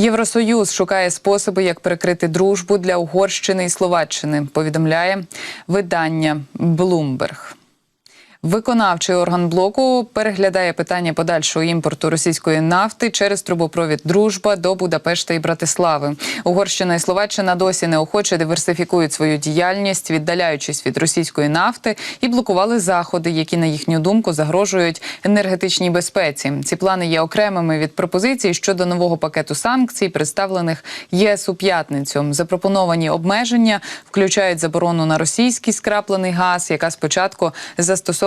Євросоюз шукає способи, як перекрити дружбу для Угорщини і Словаччини. Повідомляє видання Bloomberg. Виконавчий орган блоку переглядає питання подальшого імпорту російської нафти через трубопровід Дружба до Будапешта і Братислави. Угорщина і Словаччина досі неохоче диверсифікують свою діяльність, віддаляючись від російської нафти, і блокували заходи, які на їхню думку загрожують енергетичній безпеці. Ці плани є окремими від пропозицій щодо нового пакету санкцій, представлених ЄС у п'ятницю. Запропоновані обмеження включають заборону на російський скраплений газ, яка спочатку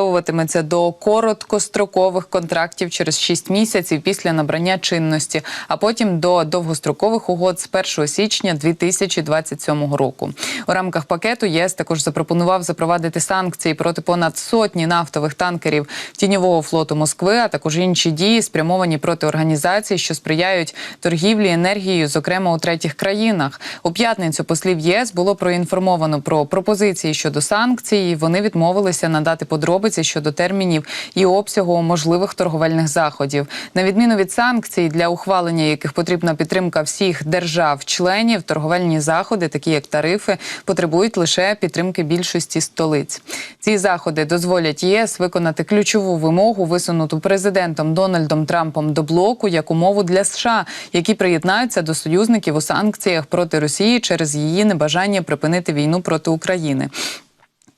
застосовуватиметься до короткострокових контрактів через 6 місяців після набрання чинності, а потім до довгострокових угод з 1 січня 2027 року. У рамках пакету ЄС також запропонував запровадити санкції проти понад сотні нафтових танкерів тіньового флоту Москви, а також інші дії спрямовані проти організацій, що сприяють торгівлі енергією, зокрема у третіх країнах. У п'ятницю послів ЄС було проінформовано про пропозиції щодо санкцій. і Вони відмовилися надати подробиці щодо термінів і обсягу можливих торговельних заходів. На відміну від санкцій, для ухвалення яких потрібна підтримка всіх держав-членів, торговельні заходи, такі як тарифи, потребують лише підтримки більшості столиць. Ці заходи дозволять ЄС виконати ключову вимогу, висунуту президентом Дональдом Трампом до блоку як умову для США, які приєднаються до союзників у санкціях проти Росії через її небажання припинити війну проти України.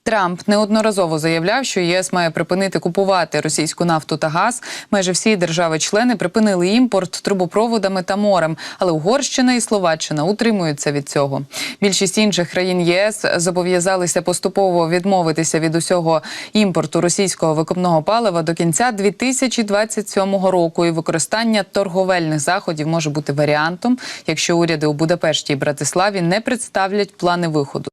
Трамп неодноразово заявляв, що ЄС має припинити купувати російську нафту та газ. Майже всі держави-члени припинили імпорт трубопроводами та морем, але Угорщина і Словаччина утримуються від цього. Більшість інших країн ЄС зобов'язалися поступово відмовитися від усього імпорту російського викопного палива до кінця 2027 року. І використання торговельних заходів може бути варіантом, якщо уряди у Будапешті і Братиславі не представлять плани виходу.